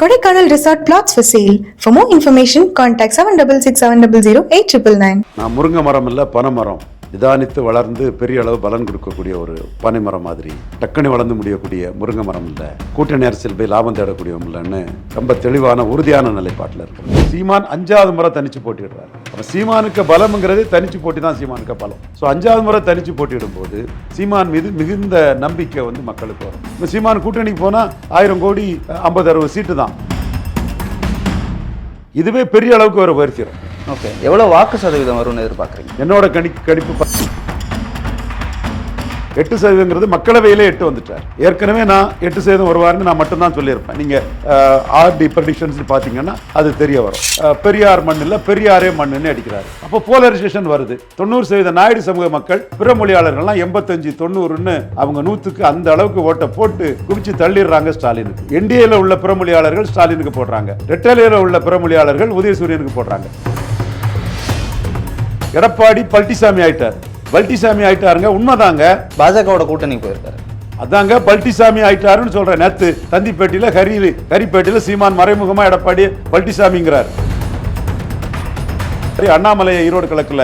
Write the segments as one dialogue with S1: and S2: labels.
S1: Kodaikanal resort flats for sale for more information contact seven double six seven double zero eight triple
S2: nine நான் முருங்கை மரம் இல்லை பனை மரம் நிதானித்து வளர்ந்து பெரிய அளவு பலன் கொடுக்கக்கூடிய ஒரு பனை மரம் மாதிரி டக்குனு வளர்ந்து முடியக்கூடிய முருங்கை மரம் இல்லை. கூட்டணி அரசியல் போய் லாபம் தேடக்கூடியவங்க இல்லைன்னு ரொம்ப தெளிவான உறுதியான நிலைப்பாட்டில் இருக்கு சீமான் அஞ்சாவது முறை தனிச்சு போட்டிடுறாரு அப்போ சீமானுக்கு பலம்ங்கிறது தனிச்சு போட்டி தான் சீமானுக்கு பலம். ஸோ அஞ்சாவது முறை தனிச்சு போட்டியிடும் போது சீமான் மீது மிகுந்த நம்பிக்கை வந்து மக்களுக்கு வரும். இப்போ சீமான் கூட்டணிக்கு போனால் ஆயிரம் கோடி ஐம்பது அறுபது சீட்டு தான். இதுவே பெரிய அளவுக்கு ஒரு வரிசையும்
S3: ஓகே எவ்வளோ வாக்கு சதவீதம் வரும்னு எதிர்பார்க்குறீங்க?
S2: என்னோட கணி கணிப்பு எட்டு சதவீதங்கிறது மக்களவையிலே எட்டு வந்துட்டார். ஏற்கனவே நான் எட்டு சதவீதம் வருவாருன்னு நான் மட்டும்தான் சொல்லியிருப்பேன். நீங்கள் ஆர்டி ப்ரடிக்ஷன்ஸ் பார்த்தீங்கன்னா அது தெரிய வரும். பெரியார் மண்ணில் பெரியாரே மண்ணுன்னு அடிக்கிறாரு. அப்போ போலரைசேஷன் வருது. தொண்ணூறு சதவீத நாயுடு சமூக மக்கள் பிற மொழியாளர்கள்லாம் எண்பத்தஞ்சு தொண்ணூறுன்னு அவங்க நூற்றுக்கு அந்த அளவுக்கு ஓட்டை போட்டு குவிச்சு தள்ளிடுறாங்க ஸ்டாலினுக்கு. என்டிஏல உள்ள பிற மொழியாளர்கள் ஸ்டாலினுக்கு போடுறாங்க. ரெட்டலியில் உள்ள பிற மொழியாளர்கள் உதயசூரியனுக்கு போடுறாங்க. எடப்பாடி பல்ட்டிசாமி ஆயிட்டார். பல்ட்டிசாமி ஆயிட்டாருங்க உண்மைதாங்க.
S3: பாஜகவோட கூட்டணி போயிருக்காரு.
S2: அதாங்க பல்ட்டிசாமி ஆயிட்டாருன்னு சொல்றேன். நேத்து தந்திப்பேட்டியில ஹரி ஹரிப்பேட்டியில சீமான் மறைமுகமா எடப்பாடி பல்ட்டிசாமிங்கிறார் சரி, அண்ணாமலையை ஈரோடு கிழக்குல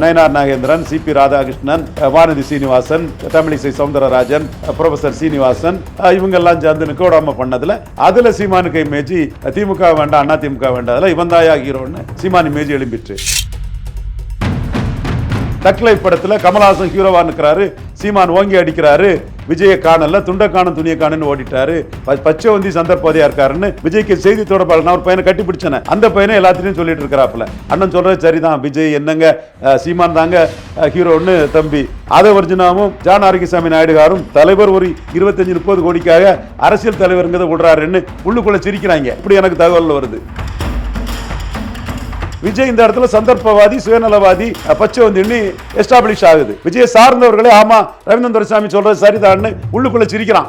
S2: நயனார் நாகேந்திரன் சிபி ராதாகிருஷ்ணன் வானதி சீனிவாசன் தமிழிசை சவுந்தரராஜன் ப்ரொஃபசர் சீனிவாசன் இவங்கெல்லாம் சேர்ந்து நிக்கோடாம பண்ணதுல அதுல சீமானுக்கு இமேஜி திமுக வேண்டாம் அண்ணா திமுக வேண்டாம் இவன் தாயா ஹீரோன்னு சீமான் இமேஜ் எழும்பிட்டு. தக்லை படத்துல கமலஹாசன் ஹீரோவாக இருக்கிறாரு சீமான் ஓங்கி அடிக்கிறாரு. விஜய காணல துண்டக்கான காணும் துணிய ஓடிட்டாரு. பச்சை வந்தி சந்தர்ப்பதையா இருக்காருன்னு விஜய்க்கு செய்தி தொடர்பாளர் நான் ஒரு பையனை கட்டி பிடிச்சேன் அந்த பையனை எல்லாத்திலையும் சொல்லிட்டு இருக்கிறாப்புல. அண்ணன் சொல்றது சரிதான். விஜய் என்னங்க? சீமான் தாங்க ஹீரோன்னு தம்பி. அதை ஒரிஜினாவும் ஜான் ஆரோக்கியசாமி நாயுடுகாரும் தலைவர் ஒரு இருபத்தஞ்சு முப்பது கோடிக்காக அரசியல் தலைவருங்கிறத விடுறாருன்னு உள்ளுக்குள்ள சிரிக்கிறாங்க. இப்படி எனக்கு தகவல் வருது. விஜய் இந்த இடத்துல சந்தர்ப்பவாதி சுயநலவாதி பச்சை வந்து எஸ்டாப்ளிஷ் ஆகுது. விஜய் சார்ந்தவர்களே ஆமா ரவீந்திரன் துரைசாமி சொல்றது சரிதான்னு உள்ளுக்குள்ள சிரிக்கிறான்.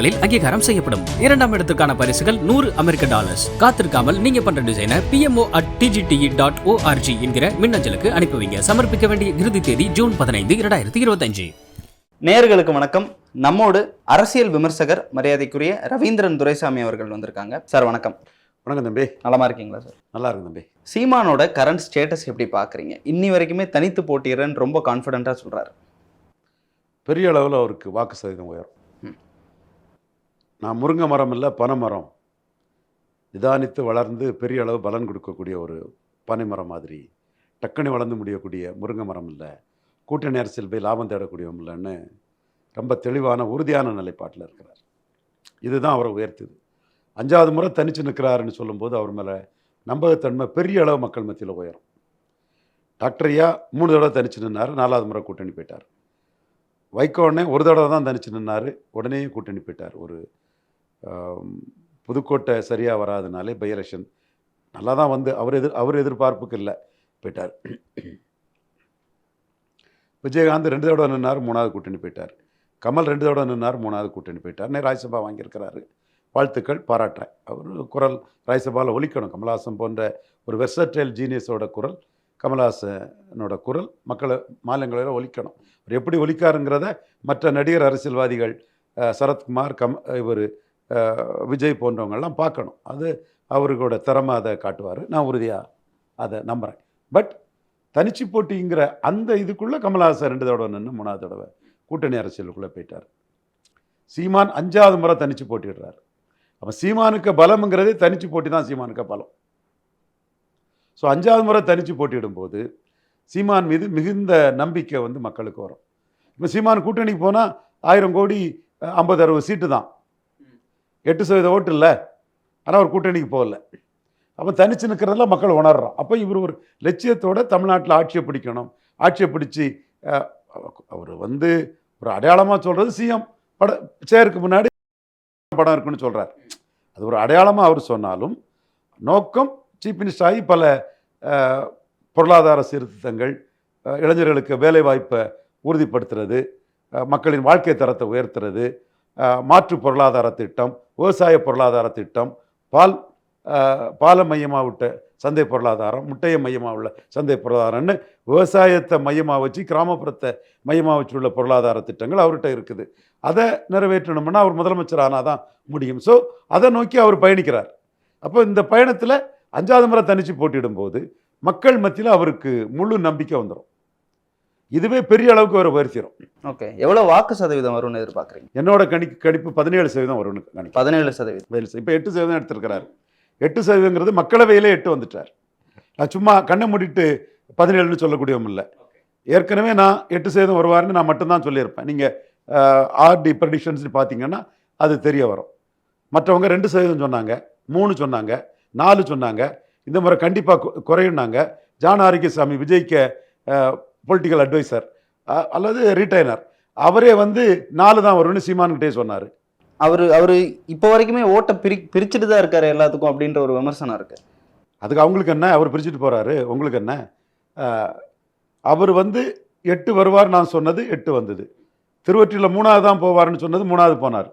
S4: தளங்களில் அங்கீகாரம் செய்யப்படும். இரண்டாம் இடத்திற்கான பரிசுகள் நூறு அமெரிக்க டாலர்ஸ். காத்திருக்காமல் நீங்க பண்ற டிசைனை PMO at DGTE dot ORG என்கிற மின்னஞ்சலுக்கு அனுப்புவீங்க. சமர்ப்பிக்க வேண்டிய இறுதி தேதி ஜூன் பதினைந்து இரண்டாயிரத்தி இருபத்தஞ்சு.
S3: நேயர்களுக்கு வணக்கம். நம்மோடு அரசியல் விமர்சகர் மரியாதைக்குரிய ரவீந்திரன் துரைசாமி அவர்கள் வந்திருக்காங்க. சார் வணக்கம்.
S2: வணக்கம் தம்பி.
S3: நலமா இருக்கீங்களா சார்?
S2: நல்லா இருக்கு தம்பி.
S3: சீமானோட கரண்ட் ஸ்டேட்டஸ் எப்படி பார்க்குறீங்க இன்னி வரைக்குமே தனித்து போட்டிடுறேன்னு ரொம்ப கான்ஃபிடென்ட்டாக சொல்றாரு.
S2: பெரிய அளவில் அவருக்கு வாக்கு சதவீதம் உயரும். நான் முருங்கை மரம் இல்லை பனை மரம். நிதானித்து வளர்ந்து பெரிய அளவு பலன் கொடுக்கக்கூடிய ஒரு பனை மரம் மாதிரி டக்குனு வளர்ந்து முடியக்கூடிய முருங்கை மரம் இல்லை கூட்டணி அரசியல் போய் லாபம் தேடக்கூடியவங்க இல்லைன்னு ரொம்ப தெளிவான உறுதியான நிலைப்பாட்டில் இருக்கிறார். இதுதான் அவரை உயர்த்துது அஞ்சாவது முறை தனிச்சு நிற்கிறாருன்னு சொல்லும்போது அவர் மேலே நம்பகத்தன்மை பெரிய அளவு மக்கள் மத்தியில் உயரும். டாக்டரையா மூணு தடவை தனிச்சு நின்னார் நாலாவது முறை கூட்டணி போயிட்டார். வைக்கோடனே ஒரு தடவை தான் தனிச்சு நின்னார் உடனே கூட்டணி போயிட்டார். ஒரு புதுக்கோட்டை சரியாக வராதனாலே பை எலெக்ஷன். நல்லா தான் வந்து அவர் எதிர் அவர் எதிர்பார்ப்புக்கு இல்லை போயிட்டார். விஜயகாந்த் ரெண்டு தடவை நின்னார் மூணாவது கூட்டணி போயிட்டார். கமல் ரெண்டு தடவை நின்னார் மூணாவது கூட்டணி போயிட்டார். நே ராஜ்யசபா வாங்கியிருக்கிறாரு. வாழ்த்துக்கள் பாராட்டுறேன். அவர் குரல் ராஜ்யசபாவில் ஒழிக்கணும் கமல்ஹாசன் போன்ற ஒரு வெர்சட்டைல் ஜீனியஸோட குரல் கமல்ஹாசனோட குரல் மக்களை மாநிலங்களில் ஒழிக்கணும் அவர் எப்படி ஒலிக்காருங்கிறத மற்ற நடிகர் அரசியல்வாதிகள் சரத்குமார் கம் இவர் விஜய் போன்றவங்கள்லாம் பார்க்கணும். அது அவர்களோட திறமை அதை காட்டுவார். நான் உறுதியாக அதை நம்புகிறேன் பட் தனிச்சு போட்டிங்கிற அந்த இதுக்குள்ளே கமல்ஹாசன் ரெண்டு தடவை நின்று மூணாவது தடவை கூட்டணி அரசியலுக்குள்ளே போயிட்டார். சீமான் அஞ்சாவது முறை தனிச்சு போட்டிடுறாரு அப்போ சீமானுக்கு பலம்ங்கிறதே தனிச்சு போட்டி தான் சீமானுக்கு பலம். ஸோ அஞ்சாவது முறை தனிச்சு போட்டியிடும்போது சீமான் மீது மிகுந்த நம்பிக்கை வந்து மக்களுக்கு வரும். இப்போ சீமான் கூட்டணிக்கு போனால் ஆயிரம் கோடி ஐம்பது அறுபது சீட்டு தான். எட்டு சதவீத ஓட்டு இல்லை. ஆனால் அவர் கூட்டணிக்கு போகல. அப்போ தனிச்சு நிற்கிறதெல்லாம் மக்கள் உணர்றோம். அப்போ இவர் ஒரு லட்சியத்தோட தமிழ்நாட்டில் ஆட்சியை பிடிக்கணும். ஆட்சியை பிடிச்சி அவர் வந்து ஒரு அடையாளமாக சொல்கிறது சிஎம் பட சேருக்கு முன்னாடி படம் இருக்குன்னு சொல்கிறார் அது ஒரு அடையாளமாக அவர் சொன்னாலும் நோக்கம் சீஃப் மினிஸ்டர் ஆகி பல பொருளாதார சீர்திருத்தங்கள் இளைஞர்களுக்கு வேலைவாய்ப்பை உறுதிப்படுத்துறது மக்களின் வாழ்க்கை தரத்தை உயர்த்துறது மாற்று பொருளாதார திட்டம் விவசாய பொருளாதார திட்டம் பால் பாலை மையமாக விட்ட சந்தை பொருளாதாரம் முட்டையை மையமாக உள்ள சந்தை பொருளாதாரம்னு விவசாயத்தை மையமாக வச்சு கிராமப்புறத்தை மையமாக வச்சுள்ள பொருளாதார திட்டங்கள் அவர்கிட்ட இருக்குது. அதை நிறைவேற்றணும்னா அவர் முதலமைச்சர் ஆனால் தான் முடியும். ஸோ அதை நோக்கி அவர் பயணிக்கிறார். அப்போ இந்த பயணத்தில் அஞ்சாவது முறை தனிச்சு போட்டியிடும்போது மக்கள் மத்தியில் அவருக்கு முழு நம்பிக்கை வந்துடும் இதுவே பெரிய அளவுக்கு அவர் உயர்த்திடும்
S3: ஓகே எவ்வளவு வாக்கு சதவீதம் வரும்னு எதிர்பார்க்குறீங்க?
S2: என்னோட கணிப்பு கணிப்பு பதினேழு சதவீதம் வரும்னு கணிப்பு
S3: பதினேழு சதவீதம்.
S2: இப்போ எட்டு சதவீதம் எடுத்திருக்கிறார். எட்டு சதவீதங்கிறது மக்களவையிலே எட்டு வந்துட்டார். நான் சும்மா கண்ணை மூடிட்டு பதினேழுன்னு சொல்லக்கூடியவங்க இல்லை. ஏற்கனவே நான் எட்டு சதவீதம் வருவார்னு நான் மட்டும்தான் சொல்லியிருப்பேன். நீங்கள் ஆர்டி ப்ரெடிஷன்ஸ் பார்த்தீங்கன்னா அது தெரிய வரும். மற்றவங்க ரெண்டு சதவீதம் சொன்னாங்க மூணு சொன்னாங்க நாலு சொன்னாங்க. இந்த முறை கண்டிப்பாக குறையுனாங்க ஜான் ஆரோக்கியசாமி விஜய்க்க பொலிட்டிக்கல் அட்வைசர் அல்லது ரீட்டைனர் அவரே வந்து நாலு தான் வரும்னு சீமான்கிட்டே சொன்னார்.
S3: அவரு அவரு இப்போ வரைக்குமே ஓட்டை பிரி பிரிச்சுட்டு தான் இருக்காரு எல்லாத்துக்கும் அப்படின்ற ஒரு விமர்சனம் இருக்கு.
S2: அதுக்கு அவங்களுக்கு என்ன? அவர் பிரிச்சுட்டு போகிறாரு உங்களுக்கு என்ன? அவர் வந்து எட்டு வருவார் நான் சொன்னது எட்டு வந்தது. திருவொற்றியில் மூணாவது தான் போவார்னு சொன்னது மூணாவது போனார்.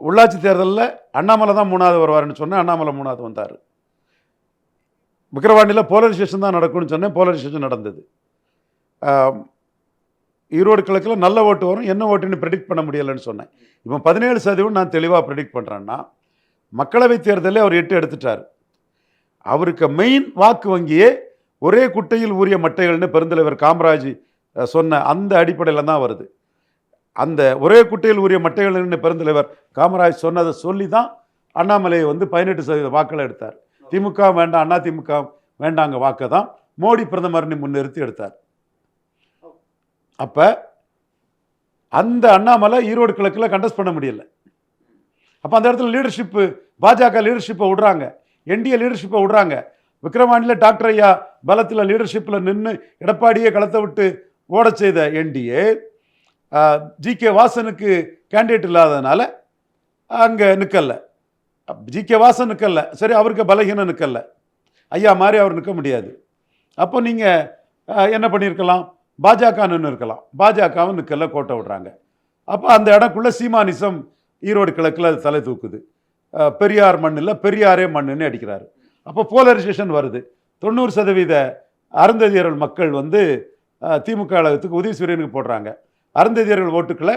S2: உள்ளாட்சி தேர்தலில் அண்ணாமலை தான் மூணாவது வருவார்னு சொன்னேன். அண்ணாமலை மூணாவது வந்தார். விக்கிரவாண்டியில் போலரைசேஷன் தான் நடக்கும்னு சொன்னேன். போலரைசேஷன் நடந்தது. ஈரோடு கிழக்கில் நல்ல ஓட்டு வரும். என்ன ஓட்டுன்னு ப்ரெடிக்ட் பண்ண முடியலைன்னு சொன்னேன். இப்போ பதினேழு சதவீதம் நான் தெளிவாக ப்ரெடிக்ட் பண்ணுறேன்னா மக்களவைத் தேர்தலில் அவர் எட்டு எடுத்துட்டார். அவருக்கு மெயின் வாக்கு வங்கியே ஒரே குட்டையில் ஊறிய மட்டைகள்னு பெருந்தலைவர் காமராஜ் சொன்ன அந்த அடிப்படையில் தான் வருது. அந்த ஒரே குட்டையில் ஊறிய மட்டைகள்னு பெருந்தலைவர் காமராஜ் சொன்னதை சொல்லி தான் அண்ணாமலையை வந்து பதினெட்டு சதவீத வாக்களை எடுத்தார். திமுக வேண்டாம் அண்ணா திமுக வேண்டாங்க வாக்கை தான் மோடி பிரதமர்னு முன்னிறுத்தி எடுத்தார். அப்போ அந்த அண்ணாமலை ஈரோடு கிழக்கில் கண்டஸ்ட் பண்ண முடியல. அப்போ அந்த இடத்துல லீடர்ஷிப்பு பாஜக லீடர்ஷிப்பை விடுறாங்க. என்டிஏ லீடர்ஷிப்பை விடுறாங்க. விக்ரவாணியில் டாக்டர் ஐயா பலத்தில் லீடர்ஷிப்பில் நின்று எடப்பாடியை களத்தை விட்டு ஓடச் செய்த என்டிஏ ஜி கே வாசனுக்கு கேண்டிடேட் இல்லாததுனால அங்கே நிற்கலை ஜி கே வாசன் நிற்கல சரி அவருக்கு பலகீனம் நிற்கல ஐயா மாதிரி அவர் நிற்க முடியாது. அப்போ நீங்கள் என்ன பண்ணியிருக்கலாம்? பாஜக நின்று இருக்கலாம். பாஜகவும் நிற்கல கோட்டை விடுறாங்க. அப்போ அந்த இடக்குள்ளே சீமானிசம் ஈரோடு கிழக்கில் தலை தூக்குது. பெரியார் மண்ணில் பெரியாரே மண்ணுன்னு அடிக்கிறாரு. அப்போ போலரைசேஷன் வருது. தொண்ணூறு சதவீத அருந்ததியர்கள் மக்கள் வந்து திமுக கழகத்துக்கு உதயசூரியனுக்கு போடுறாங்க. அருந்ததியர்கள் ஓட்டுக்களை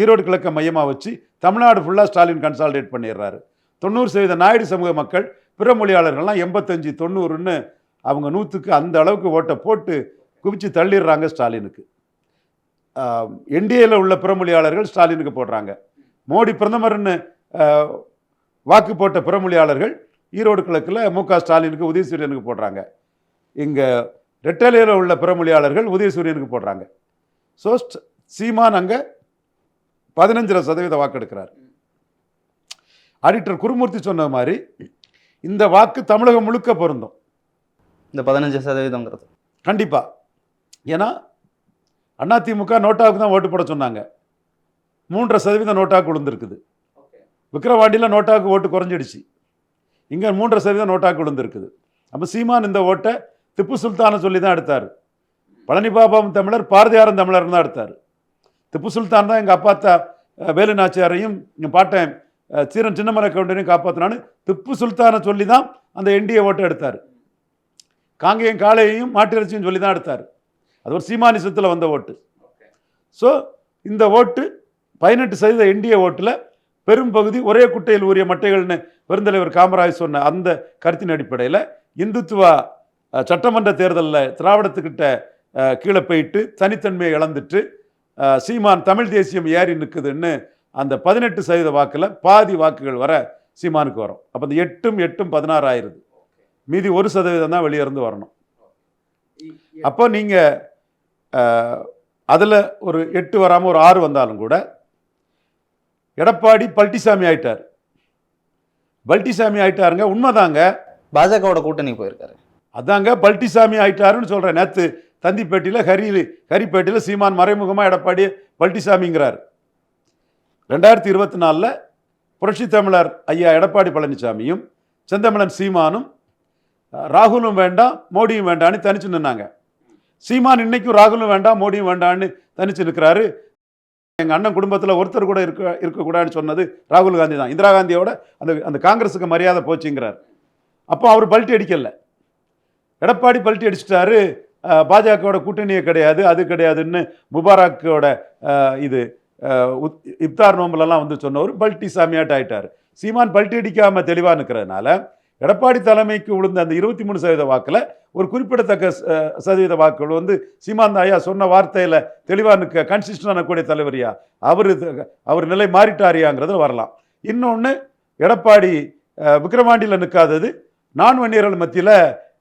S2: ஈரோடு கிழக்க மையமாக வச்சு தமிழ்நாடு ஃபுல்லாக ஸ்டாலின் கன்சால்டேட் பண்ணிடுறாரு. தொண்ணூறு சதவீத நாயுடு சமூக மக்கள் பிற மொழியாளர்கள்லாம் எண்பத்தஞ்சு தொண்ணூறுன்னு அவங்க நூற்றுக்கு அந்த அளவுக்கு ஓட்டை போட்டு குவிச்சு தள்ளிடுறாங்க ஸ்டாலினுக்கு. என்டிஏல உள்ள பிறமொழியாளர்கள் ஸ்டாலினுக்கு போடுறாங்க. மோடி பிரதமர்னு வாக்கு போட்ட பிறமொழியாளர்கள் ஈரோடு கிழக்கில் மு க ஸ்டாலினுக்கு உதயசூரியனுக்கு போடுறாங்க. இங்கே ரெட்டலையில் உள்ள பிறமொழியாளர்கள் உதயசூரியனுக்கு போடுறாங்க. ஸோ சீமான் அங்கே பதினஞ்சரை சதவீத வாக்கு எடுக்கிறார் ஆடிட்டர் குருமூர்த்தி சொன்ன மாதிரி இந்த வாக்கு தமிழகம் முழுக்க பொருந்தும்.
S3: இந்த பதினஞ்சு சதவீதங்கிறது
S2: கண்டிப்பாக ஏன்னா அதிமுக நோட்டாவுக்கு தான் ஓட்டு போட சொன்னாங்க. மூன்றரை சதவீதம் நோட்டாவுக்கு விழுந்திருக்குது. விக்கிரவாண்டியில் நோட்டாவுக்கு ஓட்டு குறைஞ்சிடுச்சு. இங்கே மூன்றரை சதவீதம் நோட்டாவுக்கு விழுந்திருக்குது. அப்போ சீமான் இந்த ஓட்டை திப்பு சுல்தானை சொல்லி தான் எடுத்தார். பழனி பாபாவும் தமிழர் பாரதியாரும் தமிழர் தான் எடுத்தார். திப்பு சுல்தான் தான் எங்கள் அப்பாத்தா அஹ், வேலு நாச்சியாரையும் எங்கள் பாட்டன் சீரன் சின்னமலை கவுண்டனையும் காப்பாற்றினான்னு திப்பு சுல்தானை சொல்லி தான் அந்த என்டிஏ ஓட்டை எடுத்தார். காங்கேயம் காளையையும் மாட்டிறைச்சியும் சொல்லி தான் எடுத்தார். அது ஒரு சீமானிசத்தில் வந்த ஓட்டு. ஸோ இந்த ஓட்டு பதினெட்டு சதவீத என்டிஏ ஓட்டில் பெரும் பகுதி ஒரே குட்டையில் ஊறிய மட்டைகள்னு பெருந்தலைவர் காமராஜ் சொன்ன அந்த கருத்தின் அடிப்படையில் இந்துத்துவா சட்டமன்ற தேர்தலில் திராவிடத்துக்கிட்ட கீழே போயிட்டு தனித்தன்மையை இழந்துட்டு சீமான் தமிழ் தேசியம் ஏறி நிற்குதுன்னு அந்த பதினெட்டு சதவீத வாக்கில் பாதி வாக்குகள் வர சீமானுக்கு வரும். அப்போ இந்த எட்டும் எட்டும் பதினாறு ஆயிருது. மீதி ஒரு சதவீதம் தான் வெளியே இருந்து வரணும். அப்போ நீங்கள் அதில் ஒரு எட்டு வராமல் ஒரு ஆறு வந்தாலும் கூட எடப்பாடி பல்ட்டிசாமி ஆயிட்டார். பல்ட்டிசாமி ஆயிட்டாருங்க உண்மைதாங்க.
S3: பாஜகவோட கூட்டணி போயிருக்காரு.
S2: அதாங்க பல்ட்டிசாமி ஆயிட்டாருன்னு சொல்கிறேன் நேற்று தந்திப்பேட்டியில் ஹரி ஹரிப்பேட்டையில் சீமான் மறைமுகமாக எடப்பாடி பழனிசாமிங்கிறார். ரெண்டாயிரத்தி இருபத்தி நாலில் புரட்சி தமிழர் ஐயா எடப்பாடி பழனிசாமியும் செந்தமிழன் சீமானும் ராகுலும் வேண்டாம் மோடியும் வேண்டாம்னு தனிச்சு நின்னாங்க. சீமான் இன்னைக்கும் ராகுலும் வேண்டாம் மோடியும் வேண்டாம்னு தனிச்சு நிற்கிறாரு எங்கள் அண்ணன் குடும்பத்தில் ஒருத்தர் கூட இருக்க இருக்கக்கூடாதுன்னு சொன்னது ராகுல் காந்தி தான். இந்திரா காந்தியோட அந்த அந்த காங்கிரஸுக்கு மரியாதை போச்சுங்கிறார். அப்போ அவர் பல்ட்டி அடிக்கல. எடப்பாடி பல்ட்டி அடிச்சிட்டாரு. பாஜகவோட கூட்டணியே கிடையாது அது கிடையாதுன்னு முபாராக்கோட இது இப்தார் நோம்பலெல்லாம் வந்து சொன்னவர் பல்ட்டி சாமியாட்ட ஆயிட்டார். சீமான் பல்ட்டி அடிக்காமல் தெளிவாக இருக்கிறதுனால எடப்பாடி தலைமைக்கு விழுந்த அந்த இருபத்தி மூணு சதவீத வாக்கில் ஒரு குறிப்பிடத்தக்க சதவீத வாக்குகள் வந்து சீமான் ஐயா சொன்ன வார்த்தையில் தெளிவாக நிற்க கன்சிஸ்டன்டான கூடிய தலைவரியா? அவர் அவர் நிலை மாறிட்டாரியாங்கிறது வரலாம். இன்னொன்று எடப்பாடி விக்ரமாண்டியில் நிற்காதது நான் வன்னியர்கள் மத்தியில்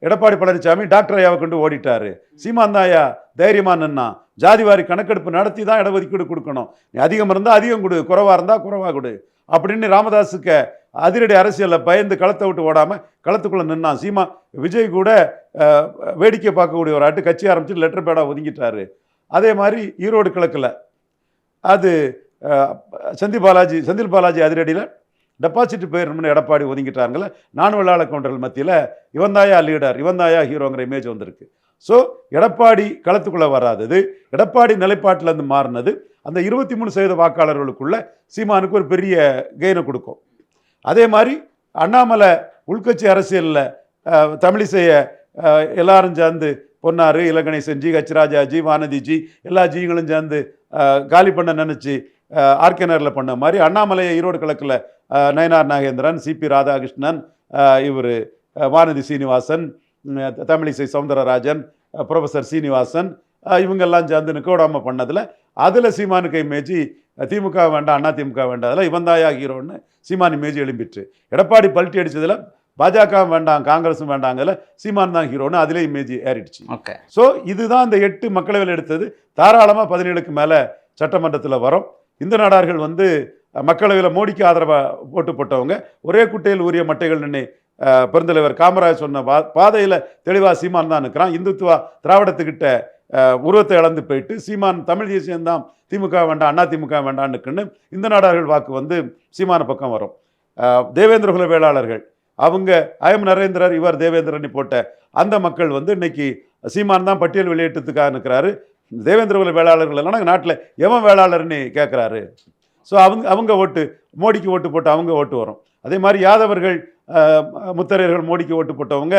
S2: எடப்பாடி பழனிசாமி டாக்டர் ஐயாவை கொண்டு ஓடிட்டார். சீமான் ஐயா தைரியமா நின்னா ஜாதிவாரி கணக்கெடுப்பு நடத்தி தான் இடஒதுக்கீடு கொடுக்கணும். நீ அதிகம் இருந்தால் அதிகம் கொடு குறவாக இருந்தால் குறவாக கொடு. அப்படின்னு ராமதாஸுக்கு அதிரடி அரசியலில் பயந்து களத்தை விட்டு ஓடாமல் களத்துக்குள்ளே நின்னான். சீமா விஜய் கூட வேடிக்கை பார்க்கக்கூடிய ஒரு ஆட்டு கட்சி ஆரம்பித்து லெட்டர் பேடாக ஒதுங்கிட்டாரு. அதே மாதிரி ஈரோடு கிழக்கில் அது செந்தில் பாலாஜி செந்தில் பாலாஜி அதிரடியில் டெபாசிட் போயிடணும்னு எடப்பாடி ஒதுங்கிட்டாங்களே நான் விளையாட கவுண்டர்கள் மத்தியில் இவந்தாயா லீடர் இவந்தாயா ஹீரோங்கிற இமேஜ் வந்திருக்கு. ஸோ எடப்பாடி களத்துக்குள்ளே வராதது எடப்பாடி நிலைப்பாட்டிலேருந்து மாறினது. அந்த இருபத்தி மூணு சதவீத வாக்காளர்களுக்குள்ள சீமானுக்கு ஒரு பெரிய கெயினை கொடுக்கும். அதே மாதிரி அண்ணாமலை உள்கட்சி அரசியலில் தமிழிசைய எல்லாரும் சேர்ந்து பொன்னாரு இலகணேசன் ஜி ஹச்ராஜாஜி வானதிஜி எல்லா ஜிங்களும் சேர்ந்து காலி பண்ண நினச்சி ஆர்கேனரில் பண்ண மாதிரி அண்ணாமலையை ஈரோடு கிழக்கில் நயனார் நாகேந்திரன் சிபி ராதாகிருஷ்ணன் இவர் வானதி சீனிவாசன் தமிழிசை சவுந்தரராஜன் அஹ், ப்ரொஃபசர் சீனிவாசன் இவங்கெல்லாம் சேர்ந்து நிற்க விடாமல் பண்ணதில் அதில் சீமானுக்கு இமேஜி திமுக வேண்டாம் அண்ணா திமுக வேண்டாம் அதில் இவன் தாயா ஹீரோன்னு சீமான் இமேஜ் எழும்பிட்டு. எடப்பாடி பல்ட்டி அடிச்சதுல பாஜக வேண்டாம் காங்கிரஸும் வேண்டாங்கல சீமான் தான் ஹீரோன்னு அதிலே இமேஜ் ஏறிடுச்சு.
S3: ஓகே.
S2: ஸோ இதுதான் இந்த எட்டு மக்களவையில் எடுத்தது. தாராளமாக பதினேழுக்கு மேலே சட்டமன்றத்தில் வரும். இந்த நாடார்கள் வந்து மக்களவையில் மோடிக்கு ஆதரவாக போட்டு போட்டவங்க ஒரே குட்டையில் ஊறிய மட்டைகள் நின்று பெருந்தலைவர் காமராஜ் சொன்ன பா பாதையில் தெளிவாக சீமான் தான் நிற்கிறான் இந்துத்துவா திராவிடத்துக்கிட்ட உருவத்தை இழந்து போயிட்டு சீமான் தமிழ் தேசியம்தான் திமுக வேண்டாம் அண்ணா திமுக வேண்டாம்னுக்குன்னு இந்த நாடார்கள் வாக்கு வந்து சீமான பக்கம் வரும். தேவேந்திரகுல தேவேந்திர குல வேளாளர்கள் அவங்க ஐஎம் நரேந்திரர் இவர் தேவேந்திரன் போட்ட அந்த மக்கள் வந்து இன்னைக்கு சீமான் தான் பட்டியல் வெளியேற்றத்துக்காக இருக்கிறாரு தேவேந்திர குல வேளாளர்கள் எல்லாம் நாட்டில் எவன் வேளாளர்னு கேட்குறாரு ஸோ அவங்க அவங்க ஓட்டு மோடிக்கு ஓட்டு போட்டு அவங்க ஓட்டு வரும். அதே மாதிரி யாதவர்கள் முத்தரையர்கள் மோடிக்கு ஓட்டு போட்டவங்க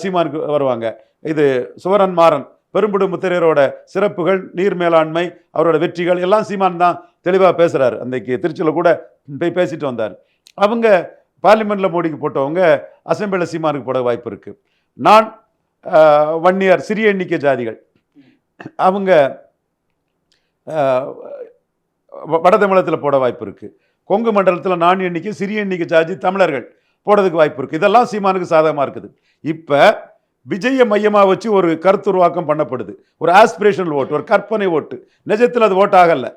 S2: சீமானுக்கு வருவாங்க. இது சுவரன் மாறன் பெரும்புடு முத்திரையரோட சிறப்புகள் நீர் மேலாண்மை அவரோட வெற்றிகள் எல்லாம் சீமான் தான் தெளிவாக பேசுகிறார் அன்றைக்கு திருச்சியில் கூட போய் பேசிட்டு வந்தார். அவங்க பார்லிமெண்ட்டில் மோடிக்கு போட்டவங்க அசம்பிளில் சீமானுக்கு போட வாய்ப்பு இருக்குது நான் அஹ், வன்னியர் சிறிய எண்ணிக்கை ஜாதிகள். அவங்க வட தமிழகத்தில் போட வாய்ப்பு இருக்குது கொங்கு மண்டலத்தில் நான் எண்ணிக்கை சிறிய எண்ணிக்கை ஜாதி தமிழர்கள். போடுறதுக்கு வாய்ப்பு இருக்குது இதெல்லாம் சீமானுக்கு சாதகமாக இருக்குது. இப்போ விஜயை மையமாக வச்சு ஒரு கருத்துருவாக்கம் பண்ணப்படுது. ஒரு ஆஸ்பிரேஷனல் ஓட்டு ஒரு கற்பனை ஓட்டு நிஜத்தில் அது ஓட்டு ஆகலை.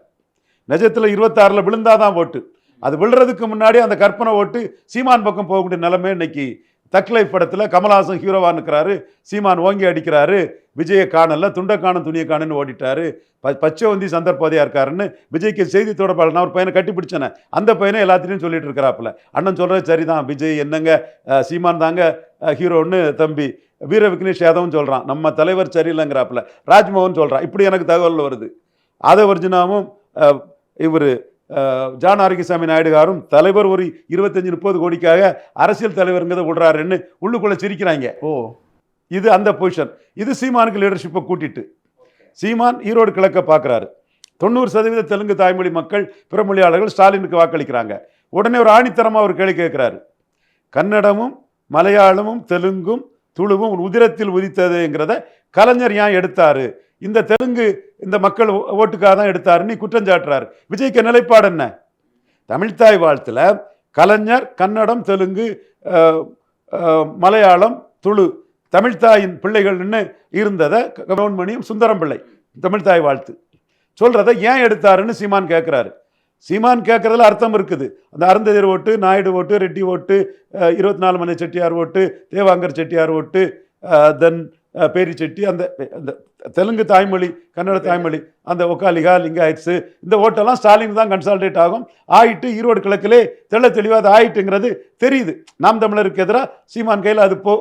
S2: நிஜத்தில் இருபத்தாறில் விழுந்தாதான் ஓட்டு அது விழுறதுக்கு முன்னாடி அந்த கற்பனை ஓட்டு சீமான் பக்கம் போகக்கூடிய நிலைமை இன்னைக்கு தக்லைஃப் படத்தில் கமலஹாசன் ஹீரோவா இருக்கிறாரு சீமான் ஓங்கி அடிக்கிறாரு. விஜய காணல துண்டக்கான துணியை காணுன்னு ஓடிட்டாரு. ப பச்சை வந்தி சந்தர்ப்பதையா இருக்காருன்னு விஜய்க்கு செய்தி தொடர்பாளர் நான் ஒரு பையனை கட்டி பிடிச்சேனே அந்த பையனை எல்லாத்திலையும் சொல்லிட்டு இருக்கிறாப்புல. அண்ணன் சொல்கிறது சரிதான் விஜய் என்னங்க சீமான் தாங்க ஹீரோன்னு தம்பி. வீர விக்னேஷ் யாதவும் சொல்கிறான் நம்ம தலைவர் சரியில்லைங்கிறாப்புல. ராஜ்மோகன் சொல்கிறான் இப்படி எனக்கு தகவல் வருது. ஆதவர்ஜுனாவும் இவர் ஜான் ஆரோக்கியசாமி நாயுடுகாரும் தலைவர் ஒரு இருபத்தஞ்சு முப்பது கோடிக்காக அரசியல் தலைவருங்கிறத விடுறாருன்னு உள்ளுக்குள்ளே சிரிக்கிறாங்க.
S3: ஓ.
S2: இது அந்த பொசிஷன் இது சீமானுக்கு லீடர்ஷிப்பை கூட்டிட்டு. சீமான் ஈரோடு கிழக்க பார்க்குறாரு தொண்ணூறு சதவீத தெலுங்கு தாய்மொழி மக்கள் பிறமொழியாளர்கள் ஸ்டாலினுக்கு வாக்களிக்கிறாங்க. உடனே ஒரு ஆணித்தரமாக ஒரு கேள்வி கேட்குறாரு. கன்னடமும் மலையாளமும் தெலுங்கும் துளுவும் உதிரத்தில் உதித்ததுங்கிறத கலைஞர் ஏன் எடுத்தார்? இந்த தெலுங்கு இந்த மக்கள் ஓ- ஓட்டுக்காக தான் எடுத்தாருன்னு குற்றம் சாட்டுறாரு. விஜய்க்கு நிலைப்பாடு என்ன? தமிழ்தாய் வாழ்த்துல கலைஞர் கன்னடம் தெலுங்கு மலையாளம் துளு தமிழ்த்தாயின் பிள்ளைகள்னு இருந்ததை க- கவுன்மணியும் சுந்தரம் பிள்ளை தமிழ்த்தாய் வாழ்த்து. சொல்கிறத ஏன் எடுத்தாருன்னு சீமான் கேட்குறாரு சீமான் கேட்குறதுல அர்த்தம் இருக்குது. அந்த அருந்ததிர் ஓட்டு நாயுடு ஓட்டு ரெட்டி ஓட்டு இருபத்தி நாலு மணி செட்டியார் ஓட்டு தேவாங்கர் செட்டியார் ஓட்டு தென் பேரிச்செட்டி அந்த அந்த தெலுங்கு தாய்மொழி கன்னட தாய்மொழி அந்த ஒக்காலிகா லிங்காயிட்ஸு இந்த ஓட்டெல்லாம் ஸ்டாலின் தான் கன்சால்டேட் ஆகும். ஆயிட்டு ஈரோடு கிழக்கிலே தெள்ள தெளிவாக அது ஆயிட்டுங்கிறது தெரியுது. நாம் தமிழருக்கு எதிராக சீமான் கையில் அது போ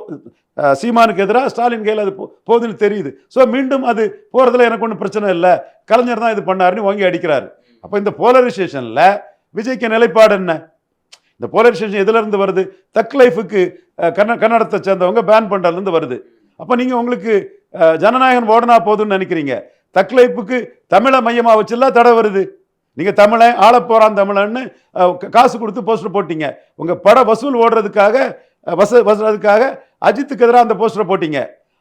S2: சீமானுக்கு எதிராக ஸ்டாலின் கையில் அது போ போகுதுன்னு தெரியுது. ஸோ மீண்டும் அது போகிறதுல எனக்கு ஒன்றும் பிரச்சனை இல்லை. கலைஞர் தான் இது பண்ணாருன்னு வாங்கி அடிக்கிறாரு. அப்போ இந்த போலரைசேஷனில் விஜய்க்கு நிலைப்பாடு என்ன? இந்த போலரைசேஷன் எதுலேருந்து வருது? தக் லைஃபுக்கு கன்ன கன்னடத்தை சேர்ந்தவங்க பேன் பண்ணுறதுலேருந்து வருது. அப்போ நீங்கள் உங்களுக்கு ஜனநாயகன் ஓடனா போதும்னு நினைக்கிறீங்க. தக்லைப்புக்கு தமிழை மையமாக வச்சுலாம் தடை வருது? நீங்கள் தமிழன் ஆள போகிறான் தமிழன்னு காசு கொடுத்து போஸ்டர் போட்டீங்க. உங்கள் பட வசூல் ஓடுறதுக்காக வச வசுறதுக்காக அஜித்துக்கு எதிராக அந்த போஸ்டரை போட்டீங்க.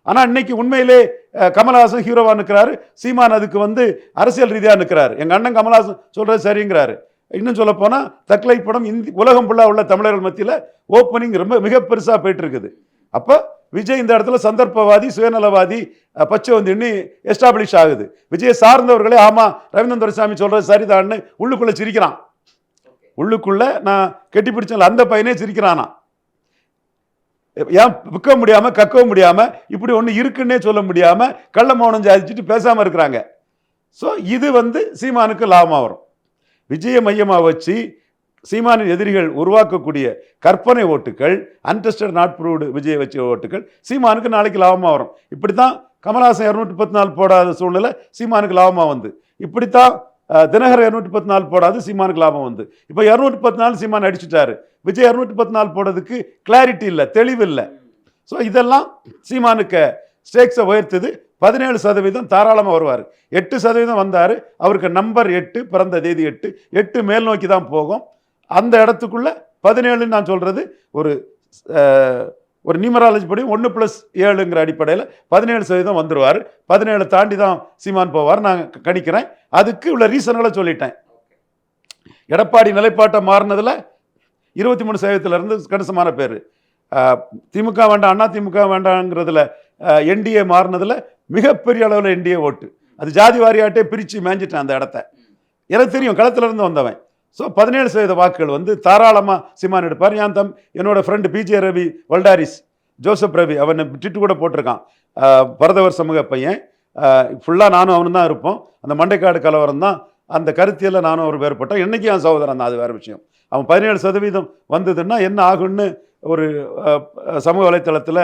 S2: ஆனால் இன்னைக்கு உண்மையிலே கமல்ஹாசன் கமலஹாசன் ஹீரோவாக நிற்கிறாரு சீமான் அதுக்கு வந்து அரசியல் ரீதியாக நிற்கிறாரு எங்கள் அண்ணன் கமலஹாசன் சொல்கிறது சரிங்கிறாரு. இன்னும் சொல்ல போனால் தக்லை படம் இந்தி உலகம் ஃபுல்லாக உள்ள தமிழர்கள் மத்தியில் ஓப்பனிங் ரொம்ப மிக பெருசாக போயிட்டு இருக்குது. அப்போ விஜய் இந்த இடத்துல சந்தர்ப்பவாதி சுயநலவாதி பச்சை பச்சைவந்தின்னு எஸ்டாப்ளிஷ் ஆகுது. விஜயை சார்ந்தவர்களே ஆமாம் ரவீந்திர சாமி சொல்கிறது சரிதான்னு உள்ளுக்குள்ளே சிரிக்கிறான். உள்ளுக்குள்ளே நான் கெட்டி பிடிச்சல அந்த பையனே சிரிக்கிறானா? ஏன் விற்க முடியாமல் கக்கவும் முடியாமல் இப்படி ஒன்று இருக்குன்னே சொல்ல முடியாமல் கள்ள மௌனம் சாதிச்சுட்டு பேசாமல் இருக்கிறாங்க. ஸோ இது வந்து சீமானுக்கு லாபமாக வரும். விஜய மையமாக வச்சு சீமானின் எதிரிகள் உருவாக்கக்கூடிய கற்பனை ஓட்டுகள் அன்டெஸ்டட் நாட் ப்ரூவ்டு விஜய் வச்ச ஓட்டுகள் சீமானுக்கு நாளைக்கு லாபமாக வரும். இப்படி தான் கமலஹாசன் இரநூற்றி பத்து நாள் போடாத சூழ்நிலை சீமானுக்கு லாபமாக வந்து. இப்படித்தான் தினகர் இரநூற்றி இரநூத்தி பத்து நாள் போடாது சீமானுக்கு லாபம் வந்து. இப்போ இரநூற்றி பத்து நாள் சீமான் அடிச்சுட்டாரு. விஜய் இரநூற்றி பத்து நாள் போடுறதுக்கு கிளாரிட்டி இல்லை தெளிவு இல்லை. ஸோ இதெல்லாம் சீமானுக்கு ஸ்டேக்ஸை உயர்த்தது. பதினேழு சதவீதம் தாராளமாக வருவார். எட்டு சதவீதம் வந்தார். அவருக்கு நம்பர் எட்டு பிறந்த தேதி எட்டு. எட்டு மேல் நோக்கி தான் போகும். அந்த இடத்துக்குள்ள பதினேழுன்னு நான் சொல்கிறது ஒரு ஒரு நியூமராலஜி படி ஒன்று ப்ளஸ் ஏழுங்கிற அடிப்படையில் பதினேழு சதவீதம் வந்துடுவார் பதினேழு தாண்டி தான் சீமான் போவார். நான் கணிக்கிறேன். அதுக்கு உள்ள ரீசன்களை சொல்லிட்டேன். எடப்பாடி நிலைப்பாட்டை மாறினதில் இருபத்தி மூணு சதவீதத்திலிருந்து கணிசமான பேர். திமுக வேண்டாம் அண்ணா திமுக வேண்டாங்கிறதுல என்டிஏ மாறினதில் மிகப்பெரிய அளவில் என்டிஏ ஓட்டு. அது ஜாதி வாரியாட்டே பிரித்து மேஞ்சிட்டேன் அந்த இடத்த. எனக்கு தெரியும் களத்துலேருந்து வந்தவன். ஸோ பதினேழு சதவீத வாக்குகள் வந்து தாராளமாக சிமான் எடுப்பார். ஏன் தம்? என்னோடய ஃப்ரெண்டு பிஜே ரவி வல்டாரிஸ் ஜோசப் ரவி அவன் டிட்டு கூட போட்டிருக்கான். பரதவர் சமூக பையன். ஃபுல்லாக நானும் அவனு தான் இருப்போம். அந்த மண்டைக்காடு கலவரம் தான் அந்த கருத்தியில் நானும் அவர் வேறுபட்டோம். என்றைக்கும் என் சகோதரன் தான்? அது வேறு விஷயம். அவன் பதினேழு சதவீதம் வந்ததுன்னா என்ன ஆகும்னு ஒரு சமூக வலைத்தளத்தில்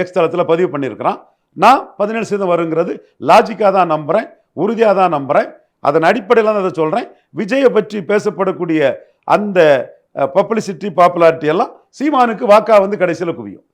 S2: எக்ஸ் தளத்தில் பதிவு பண்ணியிருக்கிறான். நான் பதினேழு சதவீதம் வருங்கிறது லாஜிக்காக தான் நம்புகிறேன் உறுதியாக தான் நம்புகிறேன் அதன் அடிப்படையில் தான் அதை சொல்கிறேன் விஜயை பற்றி பேசப்படக்கூடிய அந்த பப்ளிசிட்டி பாப்புலாரிட்டி எல்லாம் சீமானுக்கு வாக்கா வந்து கடைசியில் குவியும்.